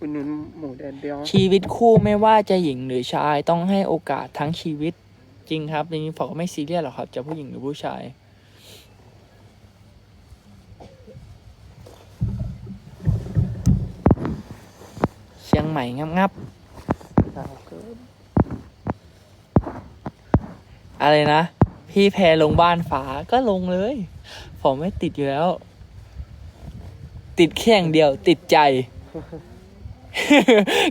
อุดหนุนหมูแดดเดียว ชีวิตคู่ไม่ว่าจะหญิงหรือชายต้องให้โอกาสทั้งชีวิตจริงครับจริงๆผมก็ไม่ซีเรียสหรอกครับ จะผู้หญิงหรือผู้ชาย เชียงใหม่งับงับอะไรนะ พี่แพรลงบ้านฝาก็ลงเลย ผมไม่ติดอยู่แล้ว ติดแค่อย่างเดียวติดใจ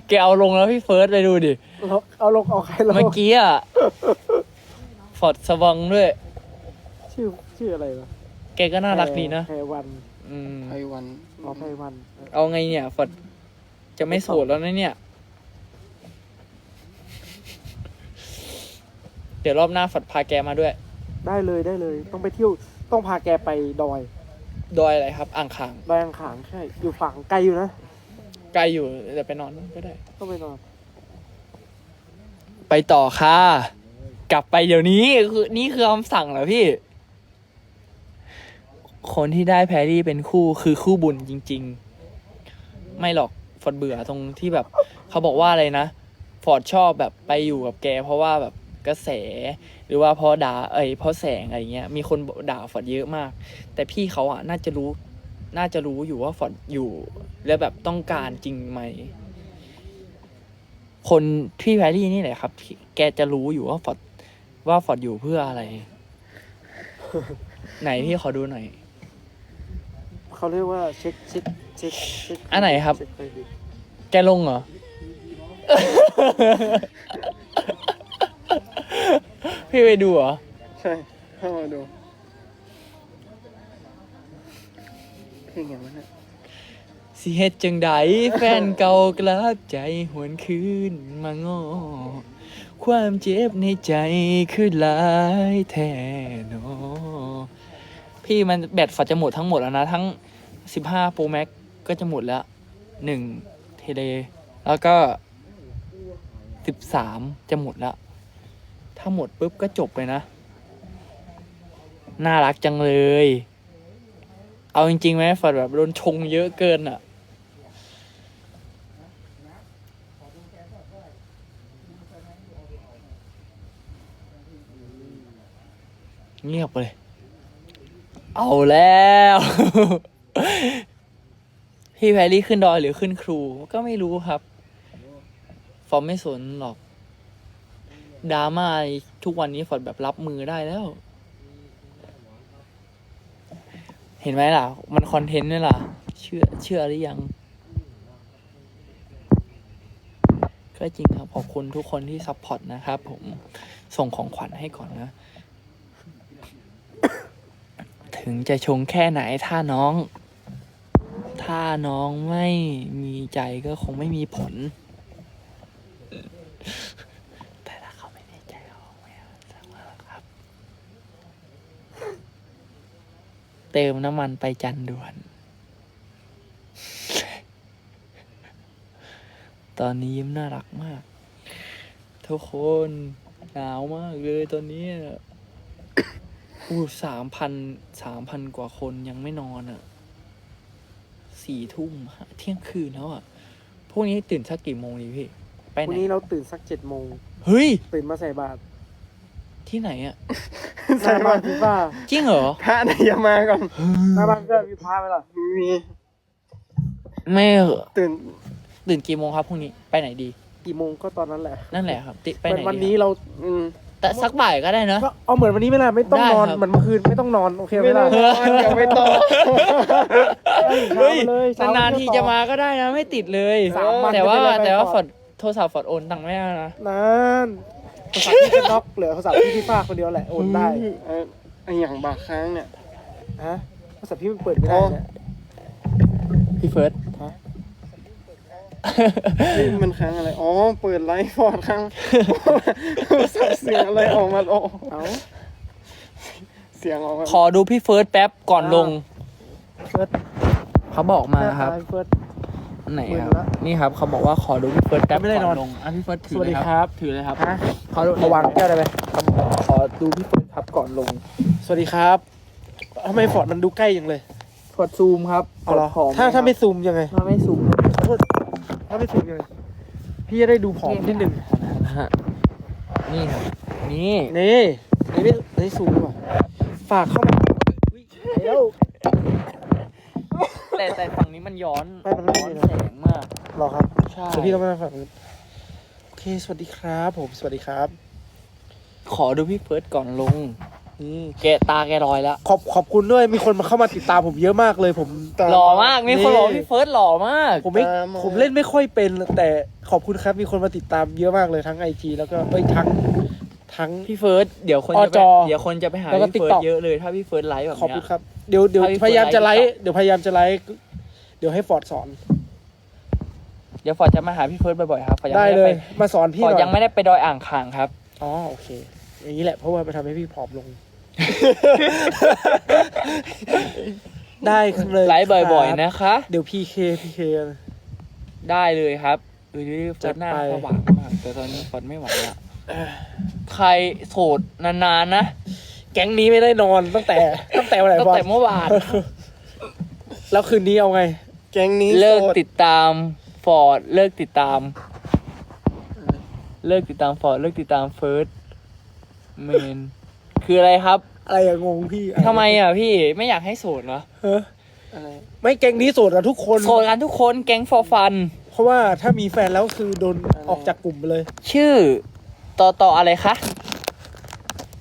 แกเอาลงแล้วพี่เฟิร์สไปดูดิ เราเอาลงเอาใครลงเมื่อกี้อะฟอร์ดสวังด้วย ชื่อชื่ออะไรวะแกก็น่ารักดีนะไพวันอืมไพวันอ๋อไพวัน เอาไงเนี่ยฟอร์ดจะไม่โสดแล้วนะเนี่ย เดี๋ยวรอบหน้าฟอร์ดพาแกมาด้วย ได้เลยได้เลย ต้องไปเที่ยวต้องพาแกไปดอย ดอยอะไรครับ อ่างขางดอยอังขางใช่ อยู่ฝั่งไกลอยู่นะไกลอยู่แต่ไปนอนก็ได้ต้องไปนอน ไปต่อค่ะ กลับไปเดี๋ยวนี้คือนี่คือคำสั่งเหรอพี่ คนที่ได้แพรรี่เป็นคู่คือคู่บุญจริง ๆ ไม่หรอกฟอร์ดเบื่อตรงที่แบบ เขาบอกว่าอะไรนะ ฟอร์ดชอบแบบไปอยู่กับแก เพราะว่าแบบกระแส หรือว่าเพราะด่าเอ้ยเพราะแสงอะไรเงี้ยมีคนด่าฟอร์ดเยอะมาก แต่พี่เขาอะน่าจะรู้ น่าจะรู้อยู่ว่าฟอร์ดอยู่ แล้วแบบต้องการจริงไหม คนพี่แพรรี่นี่แหละครับที่แกจะรู้อยู่ว่าฟอร์ดว่าฟอร์ดอยู่เพื่ออะไร ไหนพี่ขอดูหน่อย เขาเรียกว่าเช็คเช็คเช็คเช็คอันไหนครับ เช็เครดิตแกลงเหรอ พี่ไปดูเหรอ ใช่เข้ามาดู ลงอย่างนั้นนะสิเฮ็ดจังใดแฟนเก่ากลับใจหวนคืนมางอความเจ็บในใจคือหลายแท้เนอพี่มันแบตฝัดจะหมดทั้งหมดแล้วนะ ทั้ง 15 Pro Max ก็จะหมดแล้วหนึ่งเทเล แล้วก็ 13 จะหมดแล้ว ถ้าหมดปุ๊บก็จบเลยนะ น่ารักจังเลย เอาจริงๆไหมฝัดแบบโดนชงเยอะเกินอะ เงียบเลย เอาแล้ว พี่แพรรี่ขึ้นดอยหรือขึ้นครู ก็ไม่รู้ครับ ฟอร์มไม่สนหรอกดราม่าทุกวันนี้ฟอร์ดแบบรับมือได้แล้ว เห็นไหมล่ะ มันคอนเทนต์นี่ล่ะ เชื่อเชื่อหรือยัง ก็จริงครับ ขอบคุณทุกคนที่ซัพพอร์ตนะครับผมส่งของขวัญให้ก่อนนะ ถึงจะชงแค่ไหนถ้าน้อง ถ้าน้องไม่มีใจก็คงไม่มีผล แต่ถ้าเขาไม่มีใจเขาคงไม่เอาสักมาหรอกครับ เติมน้ำมันไปจันด่วน ตอนนี้ยิ้มน่ารักมาก ทุกคนหนาวมากเลยตอนนี้อะอู้สามพันสามพันกว่าคนยังไม่นอนอะสี่ทุ่มห้าเที่ยงคืนแล้วอะ พวกนี้ตื่นสักกี่โมงดีพี่ ไปวันไหนนี้เราตื่นสักเจ็ดโมง เฮ้ย ตื่นมาใส่บาตรที่ไหนอะห น้าบ้านพี่ป้าจริงเหรอพระไหนอย่ามาก่อนหน้าบ้านพี่ป้ามีพาไหมล่ะมีไม่เหรอตื่นตื่นกี่โมงครับพรุ่งนี้ไปไหนดี กี่โมงก็ตอนนั้นแหละนั่นแหละครับติไปเหไหมืนอนวันดีนี้ครับเราอืมแต่สักบ่ายก็ได้นะ ก็เอาเหมือนวันนี้ไม่ล่ะไม่ต้องได้นอนครับ เหมือนเมื่อคืนไม่ต้องนอนโอเคไหมไม่ต้ล่ะองนอนอย่าไปต่อ เฮ้ยเช้าเลยเช้านานๆทีจะมาก็ได้นะ ไม่ติดเลย สามวันแต่ว่าจะได้ไปแต่ว่าก่อนฝอดโทรศัพท์ฝอดโอนตังค์ไม่ได้นะนั่น โทรศัพท์พี่ก็น็อกเหลือโทรศัพท์พี่พี่ป้าคนเดียวแหละโอนได้เออไออย่างบากค้างเนี่ยฮะโทรศัพท์พี่มันเปิดไม่ได้เนี่ยพี่เฟิร์สฮะเฮ้ยมันค้างอะไร อ๋อ เปิดไลฟ์ฟอร์ดค้างสับเสียงอะไรออกมาโอ้เอาเสียงออกมาขอดูพี่เฟิร์สแป๊บก่อนลง เฟิร์สเขาบอกมาครับ เฟิร์ส ไหนคมืรัอบละนี่ครับเขาบอกว่าขอดูพี่เฟิร์สแป๊บไม่ได้นอน ก่ลงอะพี่เฟิร์สถือสวัสดีเลยครับถือเลยครับฮะเขาระวังแก้วได้ไหมขอดูพี่เฟิร์สครับก่อนลงสวัสดีครับทำไมฟอร์ดมันดูใกล้จังเลยกดซูมครับเอาเหรอขอถ้าถ้าไม่ซูมยังไง ถ้าไม่ซูมถ้าาไปสูงเลยพี่จะได้ดูผอมนิดหนึ่งนะฮะนี่ครับนี่นี่นี่ไม่ไม่สูงดีกว่าฝากเข้ามาอุ๊ยแล้ว แต่แต่ฝั่งนี้มันย้อนไม่มันไม่ย้อนมีนะแสงมาก รอครับใช่ เดี๋ยวพี่ต้องมาฝั่งนู้นโอเค สวัสดีครับผม สวัสดีครับ ขอดูพี่เฟิร์สก่อนลงนี่แกตาแกลอยแล้วขอบขอบคุณด้วย มีคนมาเข้ามาติดตามผมเยอะมากเลย ผมหล่อมาก มีคนบอกว่าพี่เฟิร์สหล่อมาก ผมไม่ผมเล่นไม่ค่อยเป็น แต่ขอบคุณครับ มีคนมาติดตามเยอะมากเลยทั้งไอจีแล้วก็เอ้ยทั้ง ทั้ง พี่เฟิร์สเดี๋ยวคนอจะไปจเดี๋ยวคนจะไปหาแล้วก็พี่เฟิร์ส TikTok เยอะเลยถ้าพี่เฟิร์สไลฟ์แบบขอบเนี้คุณยครับ เดี๋ยวเดี๋ยวถ้าพี่พยายามจะไลฟ์เปิดไลฟ์ เดี๋ยวพยายามจะไลฟ์ เดี๋ยวให้ฟอร์ดสอน เดี๋ยวฟอร์ดจะมาหาพี่เฟิร์สบ่อยๆครับฟอร์ดยังได้ไม่เลได้ยไปมาสอนพี่ฟอร์หดน่อยยังไม่ได้ไปดอยอ่างขางครับ อ๋อโอเค อย่างนี้แหละ เพราะว่ามันทำให้พี่ผอมลง ได้เลยไลฟ์บ่อยครับๆนะคะ เดี๋ยวพีเคพีเค ได้เลยครับดูดิเฟิร์สหน้าจัดไปสว่างมากแต่ตอนนี้ฟอร์ดไม่ไหวละ ใครโสดนานๆนะ แก๊งนี้ไม่ได้นอนตั้งแต่ ตั้งแต่วันไหนตั้งบอลแต่เมื่อวาน แล้วคืนนี้เอาไง แก๊งนี้เลิกโสติดตามฟอร์ดเลิกติดตาม เลิกติดตามฟอร์ดเลิกติดตามเฟิร์สเมนคืออะไรครับอะไรอะงงพี่ทำไมอะพี่ไม่อยากให้โสดเหรอเฮ้ออะไรไม่แก๊งนี้โสดกันทุกคน โสดกันทุกคนแก๊งฟอร์ฟัน เพราะว่าถ้ามีแฟนแล้วคือโดนออกจากกลุ่มไปเลย ชื่อ ต่อต่ออะไรคะ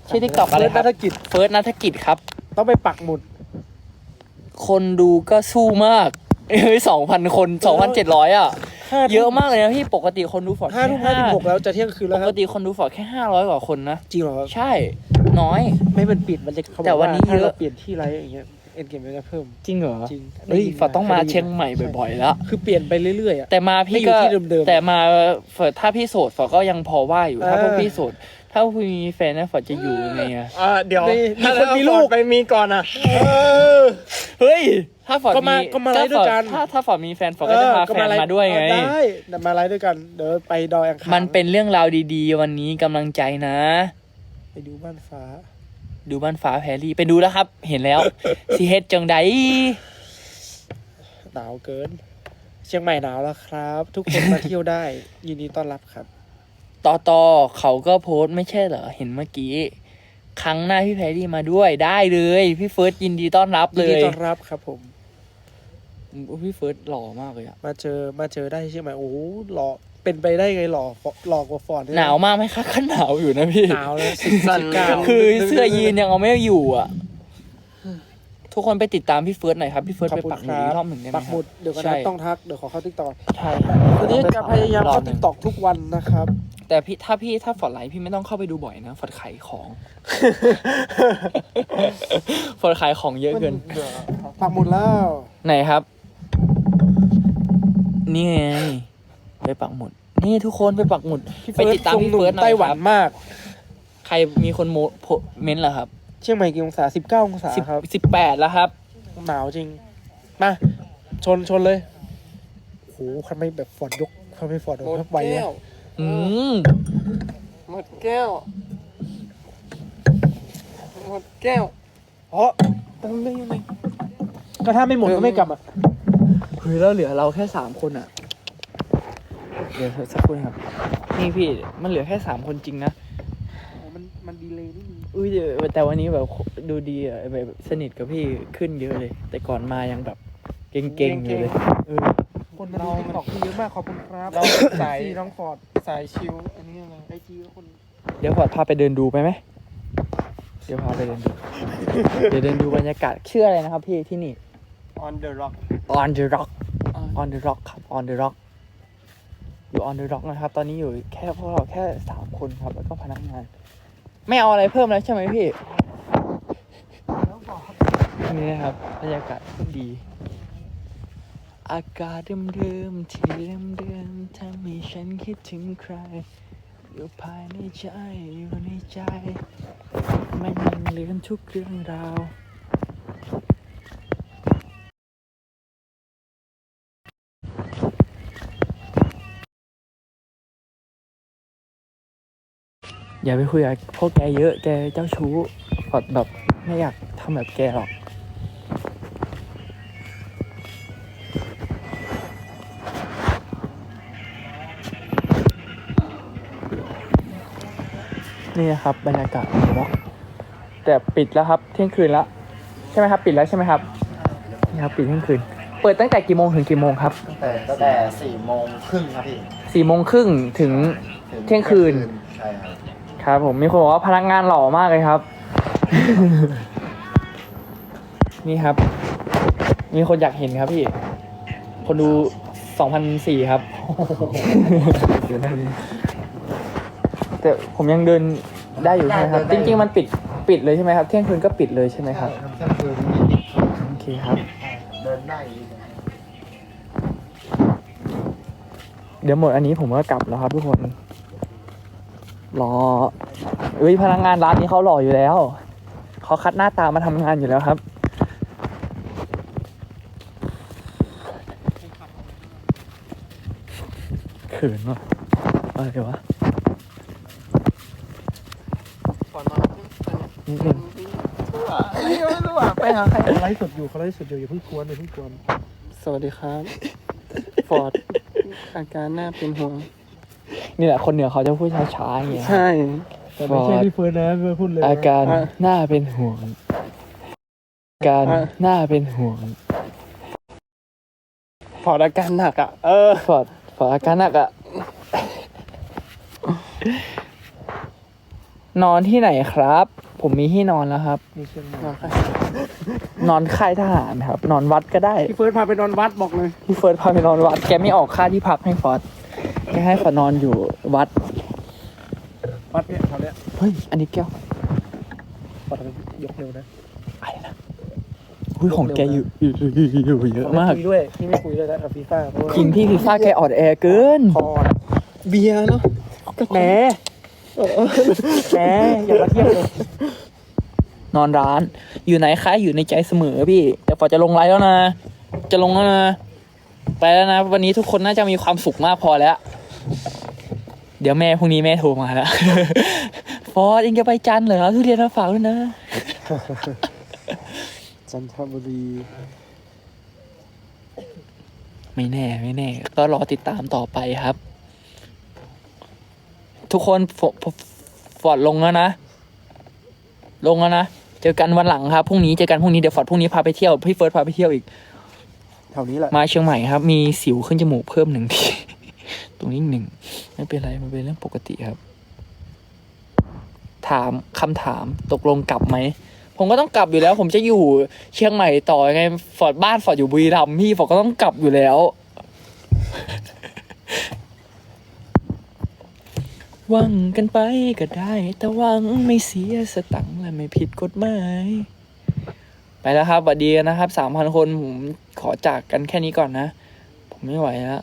ชื่อทิกตอกอะไรเฟิร์สครันับฐกิจเฟิร์สนัฐกิจครับ ต้องไปปักหมุด คนดูก็สู้มากเฮ้ยสองพันคนสองพันเจ็ดร้อยอะ ห้าเยอะมากเลยนะพี่ปกติคนดูฟอร์ดห้าทุ่มห้าสิบหกแล้วจะเที่ยงคืนปแล้วคกรับติคนดูฟอร์ดแค่ห้าร้อยกว่าคนนะ จริงเหรอครับใช่ น้อย ไม่เป็นปิดมันจะเขาบอกแต่วันนี้ถ้าเยอะเราเปลี่ยนที่ไรอย่างเงี้ย เอ็นเกมมันจะเพิ่ม จริงเหรอจริงเฮ้ยได้ยินฟอร์ดต้องมาได้ยินเชียงใหม่บ่อยๆแล้ว คือเปลี่ยนไปเรื่อยๆอะ แต่มาพี่ไม่อยู่ก็ที่เดิมๆแต่มาฟอร์ดถ้าพี่โสดฟอร์ดก็ยังพอว่าอยู่ถ้าเออพวกพี่โสดถ้าพวกพี่มีแฟนนะฟอร์ดจะอยู่ยังไงอะอ่าเดี๋ยวมีมีถ้าคนมีลูกฟอร์ดไปมีก่อนอะเฮ้ยถ้าฟอร์ดก็มาก็มาไลฟ์ด้วยกัน ถ้าถ้าฟอร์ดมีแฟนฟอร์ดก็จะพาแฟนมาด้วยไงเออได้เดี๋ยวมาไลฟ์ด้วยกัน เดี๋ยวไปดอยอังคารมันเป็นเรื่องราวดีๆ วันนี้กำลังใจนะ ไปดูบ้านฟ้า ดูบ้านฟ้าแพรรี่ไปดูแล้วครับ เห็นแล้วสีเฮ็ดจังไดหนาวเกิน เชียงใหม่หนาวแล้วครับ ทุกคนมาเที่ยวได้ ยินดีต้อนรับครับ ต่อต่อเขาก็โพสต์ไม่ใช่เหรอ เห็นเมื่อกี้ ครั้งหน้าพี่แพรรี่มาด้วยได้เลย พี่เฟิร์สยินดีต้อนรับยิเลนดียต้อนรับครับ ผมอุ๊ยพี่เฟิร์สหล่อมากเลยอะมาเจอมาเจอได้ที่เชียงใหม่โอ้โหหล่อ เป็นไปได้ไงหล่อหล่อกว่าฟอนต์หนาวมากไหมคะก็หนาวอยู่นะพี่ หนาวเลยสิบสั่นสิบเก้าคือเสื้อยีนยังเอาไม่อยู่อะ ทุกคนไปติดตามพี่เฟิร์สหน่อยครับ พี่เฟิร์สขอบไปคุณปักหคมุดรัอีบกรอบหนึ่งได้ไหมปักคหมุรับดเดี๋ยวก็ใช่นัดต้องทักเดี๋ยวขอเข้าติ๊กต็อกใช่ตอนนี้จะพยายามรอเข้าบหนึ่ติ๊งกต็อกทุกวันนะครับ แต่พี่ถ้าพี่ถ้าฟอร์ดไลฟ์พี่ไม่ต้องเข้าไปดูบ่อยนะฟอร์ดขายของฟอร์ดขายของเยอะเกินปักหมุดแล้ว ไหนครับ นี่ไง ไปปักหมุด นี่ทุกคนไปปักหมุด ไปติดตามพี่เฟิร์สหน่อยไต้หวันครับมาก ใครมีคนโมโพเม้นต์เหรอครับเชียงใหม่กี่องศาสิบเก้าองศาสิบครับสิบแปดแล้วครับ หนาวจริง มา ชนชนเลยโหทำไมแบบฟอร์ดยกทำไมฟอร์ดหมดยกไวแก้อะวอืมหมดแก้ว หมดแก้วอ๋อตั้งได้ยังไงก็ถ้าไม่หมดก็ไม่กลับอะเฮ้ยแล้วเหลือเราแค่สามคนอะ เดี๋ยวสักครู่นะครับ นี่พี่มันเหลือแค่สามคนจริงนะมันมันดีเลยนิดนึงอุ้ยเดี๋ยวแต่วันนี้แบบดูดีอะแบบสนิทกับพี่ขึ้นเยอะเลย แต่ก่อนมายังแบบเก่งๆอยู่เลยเออคนมาดูติ๊กต็อกเยอะมากขอบคุณครับเราสายซีน้องฟอร์ดสายชิวอันนี้อะไรไอจีก็คน เดี๋ยวขอพาไปเดินดูไปไหมเดี๋ยวพาไปเดินดู เดี๋ยวเดินดูบรรยากาศชื่ออะไรนะครับพี่ที่นี่ on the rock on the rock on the rock ครับ on the rock อยู่ on the rock นะครับ ตอนนี้อยู่แค่พวกเราแค่สามคนครับ แล้วก็พนักงาน ไม่เอาอะไรเพิ่มแล้วใช่ไหมพี่นี่นะครับบรรยากาศดี อากาศเดิมๆที่เดิมๆทำให้ฉันคิดถึงใคร อยู่ภายในใจอยู่ในใจ ไม่ยังลืมทุกเรื่องราว อย่าไปคุยกับพวกแกเยอะแกเจ้าชู้แบบไม่อยากทำแบบแกหรอกนี่นะครับบรรยากาศแต่ปิดแล้วครับเที่ยงคืนแล้วใช่ไหมครับ ปิดแล้วใช่ไหมครับนี่ครับปิดเที่ยงคืน เปิดตั้งแต่กี่โมงถึงกี่โมงครับตั้งแต่ตั้งแต่สี่โมงครึ่งครับพี่สี่โมงครึ่งถึงเที่ยงคืนใช่ครับ ครับผมมีคนบอกว่าพนักงานหล่อมากเลยครับ นี่ครับ มีคนอยากเห็นครับพี่ คนดูสองพันสี่ครับ แต่ผมยังเดินได้อยู่ใช่ไหมครับจริง ๆ มันปิดปิดเลยใช่ไหมครับเที่ยงคืนก็ปิดเลยใช่ไหมครับเที่ยงคืนโอเคครับ เดินได้เดี๋ยวหมดอันนี้ผมก็กลับแล้วครับทุกคน รอเอ้ยพนักงานร้านนี้เขาหล่ออยู่แล้วเขาคัดหน้าตามาทำงานอยู่แล้วครับเขินว่ะอะไรวะนิดนึงไม่รู้อะไปหาใครเขาไลฟ์สดอยู่เขาไลฟ์สดอยู่อย่าเพิ่งกวนอย่าเพิ่งกวนสวัสดีครับ ฟอร์ดอาการหน่าเป็นห่วง นี่แหละคนเหนือเขาจะพูดช้าๆอย่างเงี้ยใช่แต่ไม่ใช่พี่เฟิร์นนะไม่พูดเลยนะอาการอะน่าเป็นห่วงอาการอะน่าเป็นห่วงฟอร์ดอาการหนักอะ เออฟอร์ดฟอร์ดอาการหนักอะนอนที่ไหนครับ ผมมีที่นอนแล้วครับมีเชียงใหม่นอนค่ายทหารครับ นอนวัดก็ได้ พี่เฟิร์นพาไปนอนวัดบอกเลย พี่เฟิร์สพาไปนอนวัด แกไม่ออกค่าที่พักให้ฟอร์ด แกให้ฟอร์ดนอนอยู่วัด วัดเนี่ยแถวเนี้ยเฮ้ย อันนี้แก้วปอดยกเร็วนะอะไรนะอุ้ยของแกอยู่อยู่อยู่อยู่อยู่เยอะมาก คุยด้วยพี่ไม่คุยด้วยแล้วกับฟีฟ่าเพราะว่ากินพี่พิซซ่าแกอ่อนแอเกินพอดเบียร์เนาะแหมแหมอย่ามาเทียบเลยนอนร้าน อยู่ไหนคะอยู่ในใจเสมอพี่ แต่ฟอร์ดจะลงไลฟ์แล้วนะ จะลงแล้วนะ ไปแล้วนะ วันนี้ทุกคนน่าจะมีความสุขมากพอแล้ว เดี๋ยวแม่พรุ่งนี้แม่โทรมาแล้วฟอร์ดเองจะไปจันทร์เหรอทุเรียนมาฝากด้วยนะ จันทบุรี ไม่แน่ ไม่แน่ ก็รอติดตามต่อไปครับ ทุกคนฟฟฟอร์ดลงแล้วนะ ลงแล้วนะ เจอกันวันหลังครับพรุ่งนี้เจอกันพรุ่งนี้เดี๋ยวฟอร์ดพรุ่งนี้พาไปเที่ยวพี่เฟิร์สพาไปเที่ยวอีกแถวนี้แหละมาเชียงใหม่ครับ มีสิวขึ้นจมูกเพิ่มหนึ่งที ตรงนี้หนึ่งไม่เป็นไรมันเป็นเรื่องปกติครับ ถามคำถามตกลงกลับไหมผมก็ต้องกลับอยู่แล้ว ผมจะอยู่เชียงใหม่ต่อยังไงฟอร์ดบ้านฟอร์ดอยู่บุรีรัมย์พี่ฟอร์ดก็ต้องกลับอยู่แล้ว วังกันไปก็ได้ แต่วังไม่เสียสตังค์และไม่ผิดกฎหมาย แล้วครับสวัสดีนะครับสามพันคนผมขอจากกันแค่นี้ก่อนนะ ผมไม่ไหวแล้ว